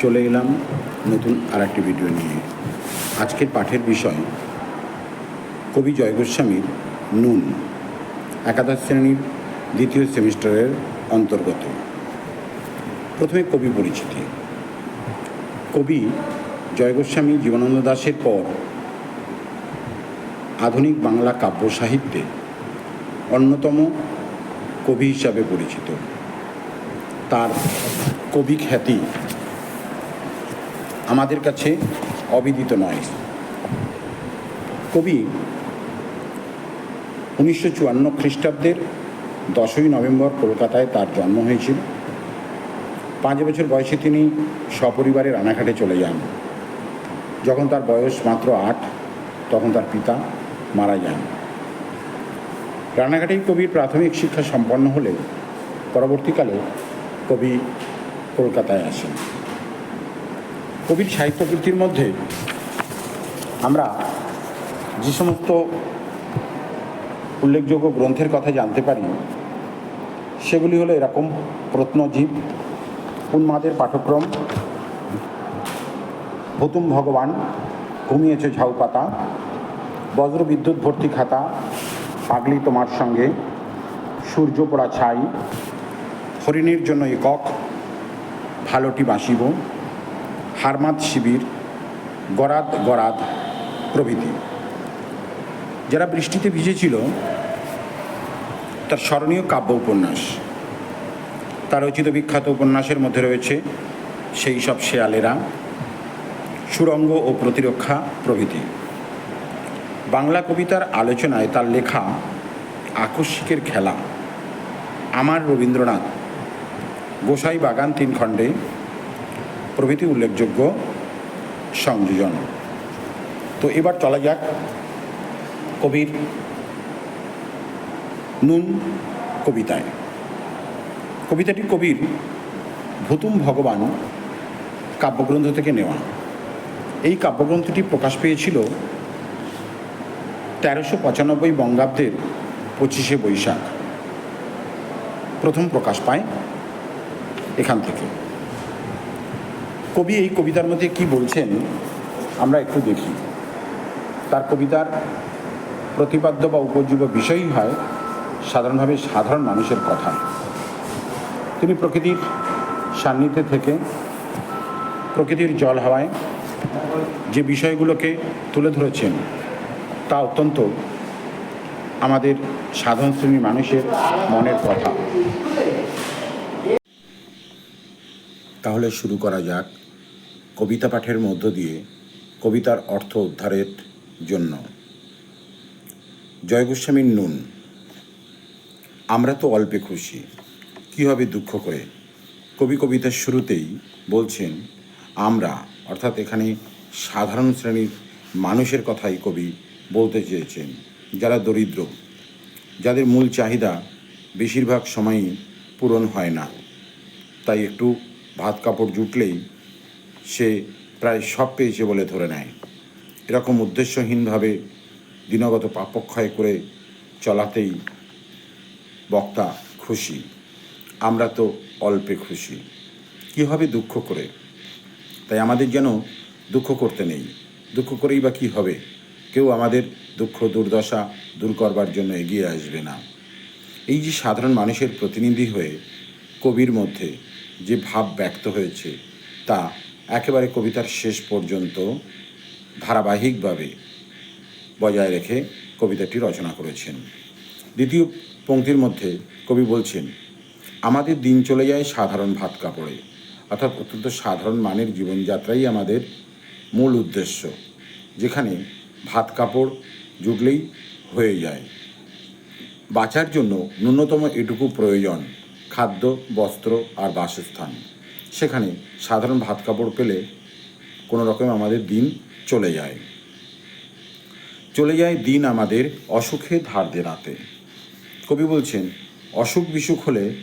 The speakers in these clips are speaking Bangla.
চলে এলাম নতুন আর একটি ভিডিও নিয়ে। আজকের পাঠের বিষয়, কবি জয় গোস্বামীর নুন, একাদশ শ্রেণির দ্বিতীয় সেমিস্টারের অন্তর্গত। প্রথমে কবি পরিচিতি। কবি জয় গোস্বামী জীবনানন্দ দাশের পর আধুনিক বাংলা কাব্য সাহিত্যে অন্যতম কবি হিসাবে পরিচিত। তার কবি খ্যাতি আমাদের কাছে অবিদিত নয়। কবি উনিশশো চুয়ান্ন খ্রিস্টাব্দের দশই নভেম্বর কলকাতায় তার জন্ম হয়েছিল। পাঁচ বছর বয়সে তিনি সপরিবারে রানাঘাটে চলে যান। যখন তার বয়স মাত্র আট, তখন তার পিতা মারা যান। রানাঘাটেই কবির প্রাথমিক শিক্ষা সম্পন্ন হলে পরবর্তীকালে কবি কলকাতায় আসেন। কবির সাহিত্যকৃতির মধ্যে আমরা যে সমস্ত উল্লেখযোগ্য গ্রন্থের কথা জানতে পারি, সেগুলি হলো এরকম প্রত্নজীব উন্মাদের পাঠক্রম হুতুম ভগবান, ঘুমিয়েছে ঝাউ পাতা, বজ্র বিদ্যুৎ ভর্তি খাতা, পাগলি তোমার সঙ্গে, সূর্য পোড়া ছাই, হরিণের জন্য একক, ভালোটি বাসিব হারমাত শিবির, গরাদ গরাদ প্রভৃতি। যারা বৃষ্টিতে ভিজেছিল, তার স্মরণীয় কাব্য উপন্যাস। তার রচিত বিখ্যাত উপন্যাসের মধ্যে রয়েছে সেই সব শেয়ালেরা, সুরঙ্গ ও প্রতিরক্ষা প্রভৃতি। বাংলা কবিতার আলোচনায় তার লেখা আকস্মিকের খেলা। আমার রবীন্দ্রনাথ গোসাই বাগান তিন খণ্ডে প্রভৃতি উল্লেখযোগ্য সংযোজন। তো এবার চলা যাক কবির নুন কবিতায়। কবিতাটি কবির ভুতুম ভগবান কাব্যগ্রন্থ থেকে নেওয়া। এই কাব্যগ্রন্থটি প্রকাশ পেয়েছিল তেরোশো পঁচানব্বই বঙ্গাব্দের পঁচিশে বৈশাখ। প্রথম প্রকাশ পায় এখান থেকে। কবি এই কবিতার মধ্যে কি বলছেন, আমরা একটু দেখি। তার কবিতার প্রতিপাদ্য বা উপজীব্য বিষয়ই হয় সাধারণভাবে সাধারণ মানুষের কথা। তিনি প্রকৃতির সান্নিধ্যে থেকে প্রকৃতির জল হাওয়ায় যে বিষয়গুলোকে তুলে ধরেছেন, তা অত্যন্ত আমাদের সাধারণ শ্রেণির মানুষের মনের কথা। তাহলে শুরু করা যাক। কবিতা পাঠের মধ্য দিয়ে কবিতার অর্থ উদ্ধারের জন্য। জয় গোস্বামীর নুন। আমরা তো অল্পে খুশি। কী হবে দুঃখ করে? কবি কবিতার শুরুতেই বলছেন, আমরা অর্থাৎ এখানে সাধারণ শ্রেণির মানুষের কথাই কবি বলতে চেয়েছেন, যারা দরিদ্র, যাদের মূল চাহিদা বেশিরভাগ সময়ই পূরণ হয় না। তাই একটু ভাত কাপড় জুটলেই সে প্রায় সব পেয়েছে বলে ধরে নেয়। এরকম উদ্দেশ্যহীনভাবে দিনগত পাপক্ষয় করে চলাতেই বক্তা খুশি, আমরা তো অল্পে খুশি। কী হবে দুঃখ করে? তাই আমাদের যেন দুঃখ করতে নেই। দুঃখ করেই বা কী হবে? কেউ আমাদের দুঃখ, দুর্দশা দূর করবার জন্য এগিয়ে আসবে না। এই যে সাধারণ মানুষের প্রতিনিধি হয়ে কবির মধ্যে যে ভাব ব্যক্ত হয়েছে, তা একেবারে কবিতার শেষ পর্যন্ত ধারাবাহিকভাবে বজায় রেখে কবিতাটি রচনা করেছেন। দ্বিতীয় পঙ্ক্তির মধ্যে কবি বলছেন, আমাদের দিন চলে যায় সাধারণ ভাত কাপড়ে, অর্থাৎ অত্যন্ত সাধারণ মানের জীবনযাত্রাই আমাদের মূল উদ্দেশ্য, যেখানে ভাত কাপড় জুটলেই হয়ে যায়। বাঁচার জন্য ন্যূনতম এটুকু প্রয়োজন, খাদ্য, বস্ত্র আর বাসস্থান। সেখানে সাধারণ ভাত কাপড় পেলে কোনো রকম আমাদের দিন চলে যায়। চলে যায় দিন আমাদের অসুখে ধার দেনাতে। কবি বলছেন, অসুখ বিসুখ হলে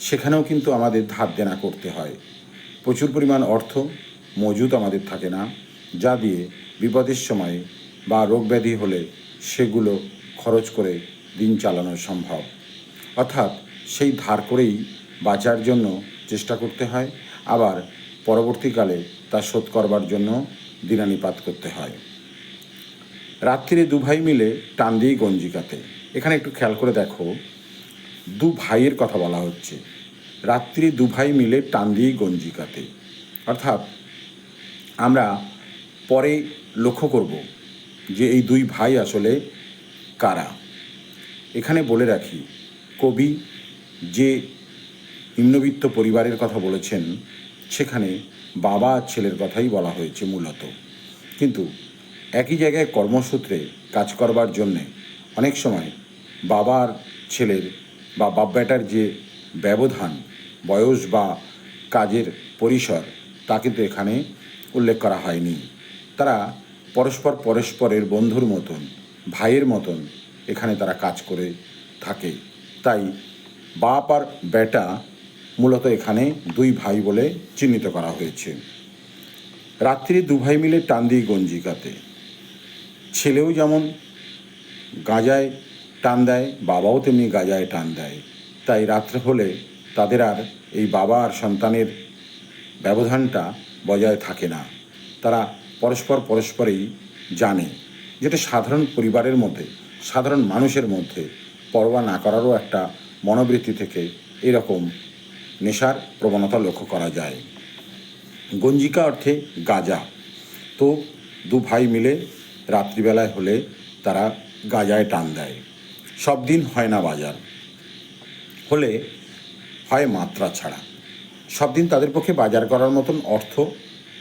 সেখানেও কিন্তু আমাদের ধার দেনা করতে হয়। প্রচুর পরিমাণ অর্থ মজুদ আমাদের থাকে না, যা দিয়ে বিপদের সময় বা রোগ ব্যাধি হলে সেগুলো খরচ করে দিন চালানো সম্ভব। অর্থাৎ সেই ধার করেই বাঁচার জন্য চেষ্টা করতে হয়, আবার পরবর্তীকালে তা শোধ করবার জন্য দিনানিপাত করতে হয়। রাত্রিরে দু ভাই মিলে টান দিই গঞ্জিকাতে। এখানে একটু খেয়াল করে দেখো, দু ভাইয়ের কথা বলা হচ্ছে। রাত্রি দু ভাই মিলে টান দিই গঞ্জিকাতে। অর্থাৎ আমরা পরে লক্ষ্য করব যে এই দুই ভাই আসলে কারা। এখানে বলে রাখি, কবি যে নিম্নবিত্ত পরিবারের কথা বলেছেন, সেখানে বাবা ছেলের কথাই বলা হয়েছে মূলত। কিন্তু একই জায়গায় কর্মসূত্রে কাজ করবার জন্যে অনেক সময় বাবার ছেলের বা বাপ বেটার যে ব্যবধান, বয়স বা কাজের পরিসর, তা কিন্তু এখানে উল্লেখ করা হয়নি। তারা পরস্পর পরস্পরের বন্ধুর মতন, ভাইয়ের মতন এখানে তারা কাজ করে থাকে। তাই বাপ আর বেটা মূলত এখানে দুই ভাই বলে চিহ্নিত করা হয়েছে। রাত্রি দু ভাই মিলে টান দিই গঞ্জিকাতে। ছেলেও যেমন গাঁজায় টান দেয়, বাবাও তেমনি গাঁজায় টান দেয়। তাই রাত্রে হলে তাদের আর এই বাবা আর সন্তানের ব্যবধানটা বজায় থাকে না। তারা পরস্পর পরস্পরেই জানে যেটা সাধারণ পরিবারের মধ্যে, সাধারণ মানুষের মধ্যে পরোয়া না করারও একটা মনোবৃত্তি থেকে এরকম নেশার প্রবণতা লক্ষ্য করা যায়। গঞ্জিকা অর্থে গাজা। তো দু ভাই মিলে রাত্রিবেলায় হলে তারা গাজায় টান দেয়। সব দিন হয় না বাজার। হলে হয় মাত্রা ছাড়া। সব দিন তাদের পক্ষে বাজার করার মতন অর্থ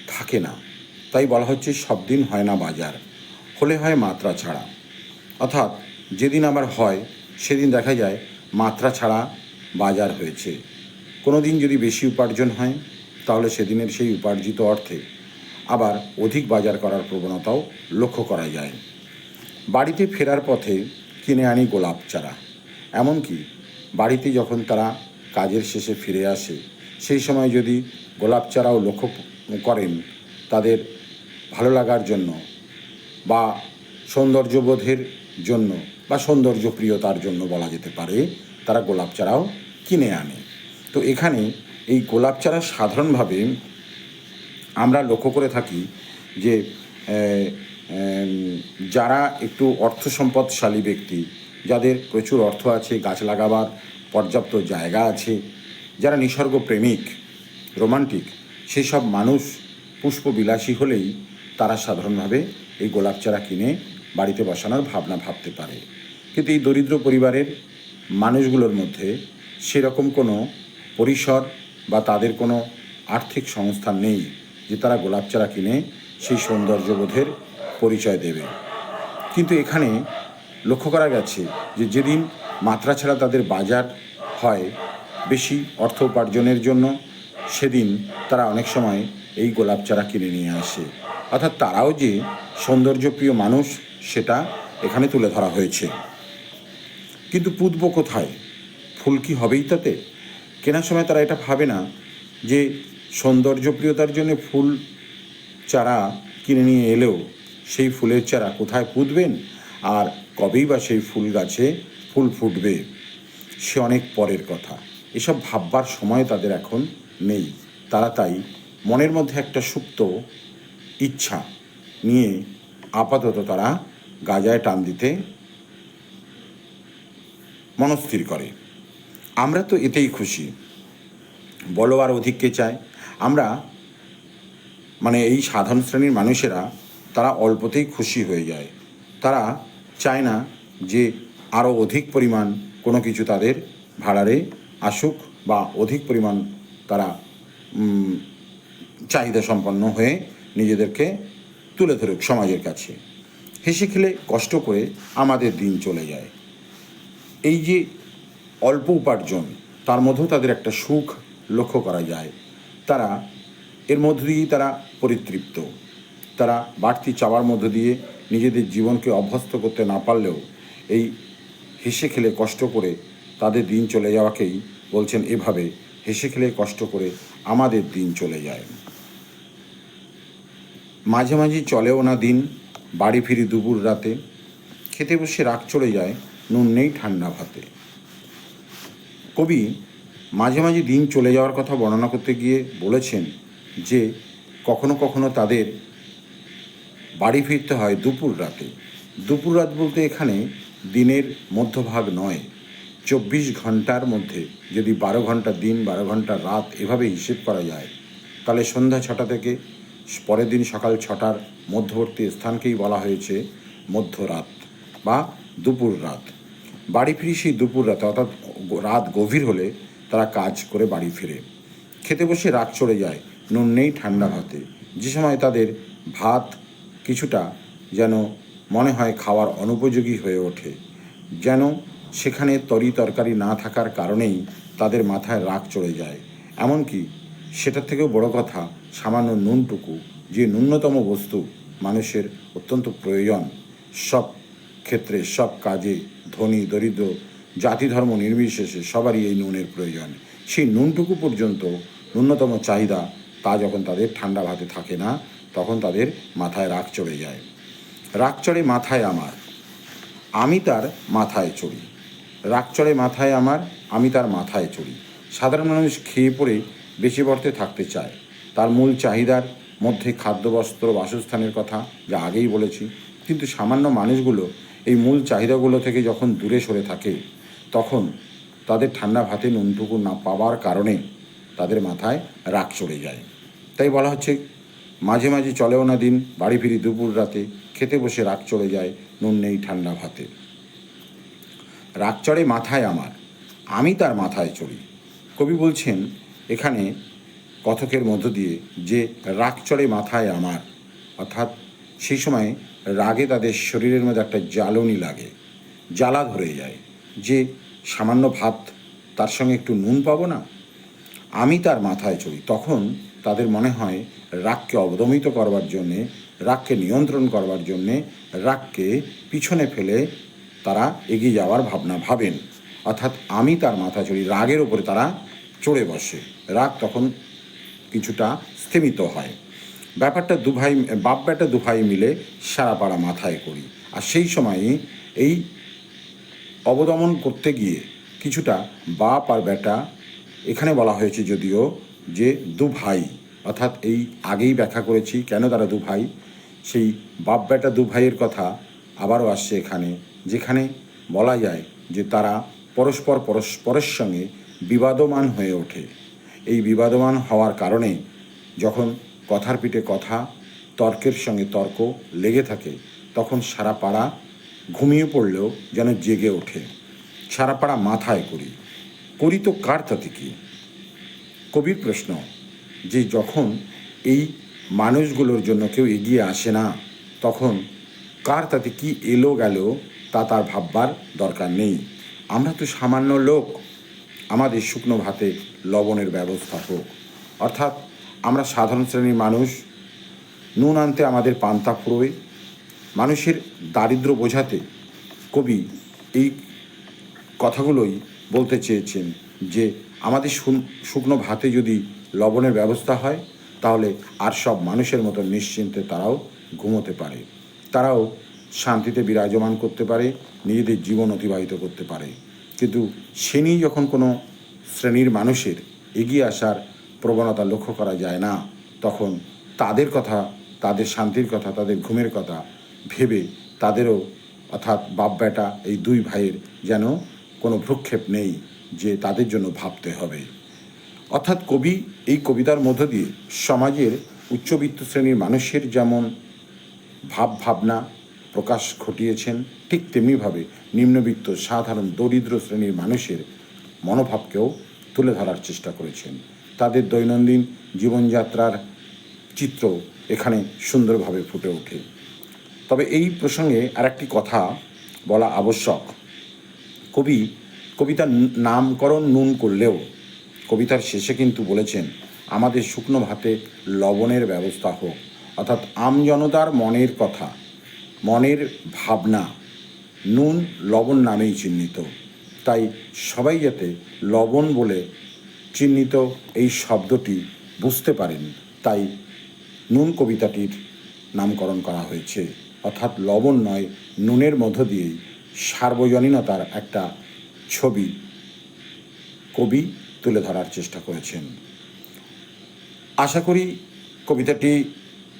থাকে না। তাই বলা হচ্ছে সব দিন হয় না বাজার। হলে হয় মাত্রা ছাড়া। অর্থাৎ যেদিন আবার হয়, সেদিন দেখা যায় মাত্রা ছাড়া বাজার হয়েছে। কোনো দিন যদি বেশি উপার্জন হয়, তাহলে সেদিনের সেই উপার্জিত অর্থে আবার অধিক বাজার করার প্রবণতাও লক্ষ্য করা যায়। বাড়িতে ফেরার পথে কিনে আনি গোলাপ চারা। এমনকি বাড়িতে যখন তারা কাজের শেষে ফিরে আসে, সেই সময় যদি গোলাপ চারাও লক্ষ্য করেন, তাদের ভালো লাগার জন্য বা সৌন্দর্যবোধের জন্য বা সৌন্দর্যপ্রিয়তার জন্য বলা যেতে পারে, তারা গোলাপ চারাও কিনে আনে। তো এখানে এই গোলাপ চারা সাধারণভাবে আমরা লক্ষ্য করে থাকি যে যারা একটু অর্থ সম্পদশালী ব্যক্তি, যাদের প্রচুর অর্থ আছে, গাছ লাগাবার পর্যাপ্ত জায়গা আছে, যারা নিসর্গ প্রেমিক রোমান্টিক সেই সব মানুষ পুষ্পবিলাসী হলেই তারা সাধারণভাবে এই গোলাপ চারা কিনে বাড়িতে বসানোর ভাবনা ভাবতে পারে। কিন্তু এই দরিদ্র পরিবারের মানুষগুলোর মধ্যে সেরকম কোনো পরিসর বা তাদের কোনো আর্থিক সংস্থান নেই যে তারা গোলাপ চারা কিনে সেই সৌন্দর্যবোধের পরিচয় দেবে। কিন্তু এখানে লক্ষ্য করা গেছে যে যেদিন মাত্রা ছাড়া তাদের বাজার হয় বেশি অর্থ উপার্জনের জন্য, সেদিন তারা অনেক সময় এই গোলাপ চারা কিনে নিয়ে আসে। অর্থাৎ তারাও যে সৌন্দর্যপ্রিয় মানুষ, সেটা এখানে তুলে ধরা হয়েছে। কিন্তু পুতব কোথায়? ফুল কি হবেই তাতে? কেনার সময় তারা এটা ভাবে না যে সৌন্দর্যপ্রিয়তার জন্য ফুল চারা কিনে নিয়ে এলেও সেই ফুলের চারা কোথায় পুঁতবেন? আর কবেই বা সেই ফুল গাছে ফুল ফুটবে? সে অনেক পরের কথা। এসব ভাববার সময় তাদের এখন নেই। তারা তাই মনের মধ্যে একটা সুপ্ত ইচ্ছা নিয়ে আপাতত তারা গাজায় টান দিতে মনস্থির করে। আমরা তো এতেই খুশি। বলো আর অধিককে চায়। আমরা মানে এই সাধারণ শ্রেণির মানুষেরা তারা অল্পতেই খুশি হয়ে যায়। তারা চায় না যে আরও অধিক পরিমাণ কোনো কিছু তাদের ভাড়ারে আসুক বা অধিক পরিমাণ তারা চাহিদা সম্পন্ন হয়ে নিজেদেরকে তুলে ধরুক সমাজের কাছে। হেসে খেলে কষ্ট করে আমাদের দিন চলে যায়। এই যে অল্প উপার্জন, তার মধ্যেও তাদের একটা সুখ লক্ষ্য করা যায়। তারা এর মধ্য দিয়েই তারা পরিতৃপ্ত। তারা বাড়তি চাওয়ার মধ্য দিয়ে নিজেদের জীবনকে অভ্যস্ত করতে না পারলেও এই হেসে খেলে কষ্ট করে তাদের দিন চলে যাওয়াকেই বলছেন এভাবে, হেসে খেলে কষ্ট করে আমাদের দিন চলে যায়। মাঝে মাঝে চলেও না দিন, বাড়ি ফিরি দুপুর রাতে, খেতে বসে রাগ চলে যায়, নুন নেই ঠান্ডা ভাতে। কবি মাঝে মাঝে দিন চলে যাওয়ার কথা বর্ণনা করতে গিয়ে বলেছেন যে কখনো কখনো তাদের বাড়ি ফিরতে হয় দুপুর রাতে। দুপুর রাত বলতে এখানে দিনের মধ্যভাগ নয়। চব্বিশ ঘণ্টার মধ্যে যদি বারো ঘণ্টা দিন, বারো ঘণ্টা রাত এভাবে হিসেব করা যায়, তাহলে সন্ধ্যা ছটা থেকে পরের দিন সকাল ছটার মধ্যবর্তী স্থানকেই বলা হয়েছে মধ্যরাত বা দুপুর রাত। বাড়ি ফিরি সেই দুপুর রাতে অর্থাৎ রাত গভীর হলে তারা কাজ করে বাড়ি ফিরে। খেতে বসে রাগ চড়ে যায় নুন নেই ঠান্ডা ভাতে। যে সময় তাদের ভাত কিছুটা যেন মনে হয় খাওয়ার অনুপযোগী হয়ে ওঠে। যেন সেখানে তরি তরকারি না থাকার কারণেই তাদের মাথায় রাগ চড়ে যায়। এমনকি সেটার থেকেও বড় কথা, সামান্য নুনটুকু, যে ন্যূনতম বস্তু মানুষের অত্যন্ত প্রয়োজন, সব ক্ষেত্রে সব কাজে ধনী, দরিদ্র জাতি ধর্ম নির্বিশেষে সবারই এই নুনের প্রয়োজন। সেই নুনটুকু পর্যন্ত ন্যূনতম চাহিদা তা যখন তাদের ঠান্ডা ভাতে থাকে না, তখন তাদের মাথায় রাগ চড়ে যায়। রাগ চড়ে মাথায় আমার, আমি তার মাথায় চড়ি। রাগ চড়ে মাথায় আমার, আমি তার মাথায় চড়ি। সাধারণ মানুষ খেয়ে পড়ে বেঁচে বর্তে থাকতে চায়। তার মূল চাহিদার মধ্যে খাদ্য, বস্ত্র, বাসস্থানের কথা যা আগেই বলেছি। কিন্তু সামান্য মানুষগুলো এই মূল চাহিদাগুলো থেকে যখন দূরে সরে থাকে তখন তাদের ঠান্ডা ভাতে নুনটুকু না পাওয়ার কারণে তাদের মাথায় রাগ চড়ে যায়। তাই বলা হচ্ছে, মাঝে মাঝে চলেও না দিন, বাড়ি ফিরি দুপুর রাতে, খেতে বসে রাগ চড়ে যায় নুন নেই ঠান্ডা ভাতে। রাগ চড়ে মাথায় আমার, আমি তার মাথায় চড়ি। কবি বলছেন, এখানে কথকের মধ্য দিয়ে যে রাগ চড়ে মাথায় আমার, অর্থাৎ সেই সময় রাগে তাদের শরীরের মধ্যে একটা জ্বালনি লাগে, জ্বালা ধরে যায়। যে সামান্য ভাত তার সঙ্গে একটু নুন পাবো না? আমি তার মাথায় চড়ি। তখন তাদের মনে হয় রাগকে অবদমিত করবার জন্যে, রাগকে নিয়ন্ত্রণ করবার জন্যে, রাগকে পিছনে ফেলে তারা এগিয়ে যাওয়ার ভাবনা ভাবেন। অর্থাৎ আমি তার মাথা চড়ি, রাগের ওপরে তারা চড়ে বসে। রাগ তখন কিছুটা স্থিমিত হয়। ব্যাপারটা দুভাই বাপ বেটা দুভাই মিলে সারা পাড়া মাথায় করি। আর সেই সময়ই এই অবদমন করতে গিয়ে কিছুটা বাপ আর বেটা এখানে বলা হয়েছে যদিও যে দু ভাই, অর্থাৎ এই আগেই ব্যাখ্যা করেছি কেন তারা দু ভাই, সেই বাপ বেটা দু ভাইয়ের কথা আবারও আসছে এখানে, যেখানে বলা যায় যে তারা পরস্পর পরস্পরের সঙ্গে বিবাদমান হয়ে ওঠে। এই বিবাদমান হওয়ার কারণে যখন কথার পিঠে কথা, তর্কের সঙ্গে তর্ক লেগে থাকে, তখন সারা পাড়া ঘুমিয়ে পড়লেও যেন জেগে ওঠে। সারা পাড়া মাথায় করি। করি তো কার তাতে কি? কবির প্রশ্ন, যে যখন এই মানুষগুলোর জন্য কেউ এগিয়ে আসে না, তখন কার তাতে কি এলো গেল তা তার ভাববার দরকার নেই। আমরা তো সামান্য লোক। আমাদের শুকনো ভাতে লবণের ব্যবস্থা হোক। অর্থাৎ আমরা সাধারণ শ্রেণির মানুষ। নুন আনতে আমাদের পান্তা ফুরোয়। মানুষের দারিদ্র বোঝাতে কবি এই কথাগুলোই বলতে চেয়েছেন যে, আমাদের শুকনো ভাতে যদি লবণের ব্যবস্থা হয়, তাহলে আর সব মানুষের মতো নিশ্চিন্তে তারাও ঘুমোতে পারে। তারাও শান্তিতে বিরাজমান করতে পারে, নিজেদের জীবন অতিবাহিত করতে পারে। কিন্তু সে যখন কোনো শ্রেণির মানুষের এগিয়ে আসার প্রবণতা লক্ষ্য করা যায় না, তখন তাদের কথা, তাদের শান্তির কথা, তাদের ঘুমের কথা ভেবে তাদেরও, অর্থাৎ বাপ বেটা এই দুই ভাইয়ের যেন কোনো ভ্রুক্ষেপ নেই যে তাদের জন্য ভাবতে হবে। অর্থাৎ কবি এই কবিতার মধ্য দিয়ে সমাজের উচ্চবিত্ত শ্রেণির মানুষের যেমন ভাব ভাবনা প্রকাশ ঘটিয়েছেন, ঠিক তেমনিভাবে নিম্নবিত্ত সাধারণ দরিদ্র শ্রেণির মানুষের মনোভাবকেও তুলে ধরার চেষ্টা করেছেন। তাদের দৈনন্দিন জীবনযাত্রার চিত্র এখানে সুন্দরভাবে ফুটে ওঠে। তবে এই প্রসঙ্গে আরেকটি কথা বলা আবশ্যক। কবি, কবিতার নামকরণ নুন করলেও কবিতার শেষে কিন্তু বলেছেন, আমাদের শুকনো ভাতে লবণের ব্যবস্থা হোক। অর্থাৎ আমজনতার মনের কথা, মনের ভাবনা, নুন লবণ নামেই চিহ্নিত। তাই সবাই যাতে লবণ বলে চিহ্নিত এই শব্দটি বুঝতে পারেন, তাই নুন কবিতাটির নামকরণ করা হয়েছে। অর্থাৎ লবণ নয়, নুনের মধ্য দিয়েই সার্বজনীনতার একটা ছবি কবি তুলে ধরার চেষ্টা করেছেন। আশা করি কবিতাটি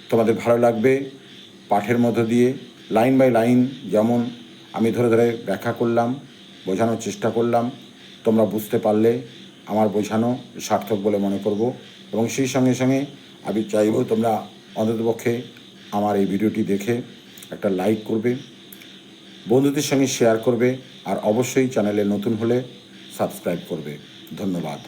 তোমাদের ভালো লাগবে। পাঠের মধ্য দিয়ে লাইন বাই লাইন যেমন আমি ধরে ধরে ব্যাখ্যা করলাম, বোঝানোর চেষ্টা করলাম, তোমরা বুঝতে পারলে আমার বোঝানো সার্থক বলে মনে করব এবং সেই সঙ্গে সঙ্গে আমি চাইব তোমরা অন্ততপক্ষে আমার এই ভিডিওটি দেখে একটা লাইক করবে, বন্ধুদের সঙ্গে শেয়ার করবে, আর অবশ্যই চ্যানেলে নতুন হলে সাবস্ক্রাইব করবে। ধন্যবাদ।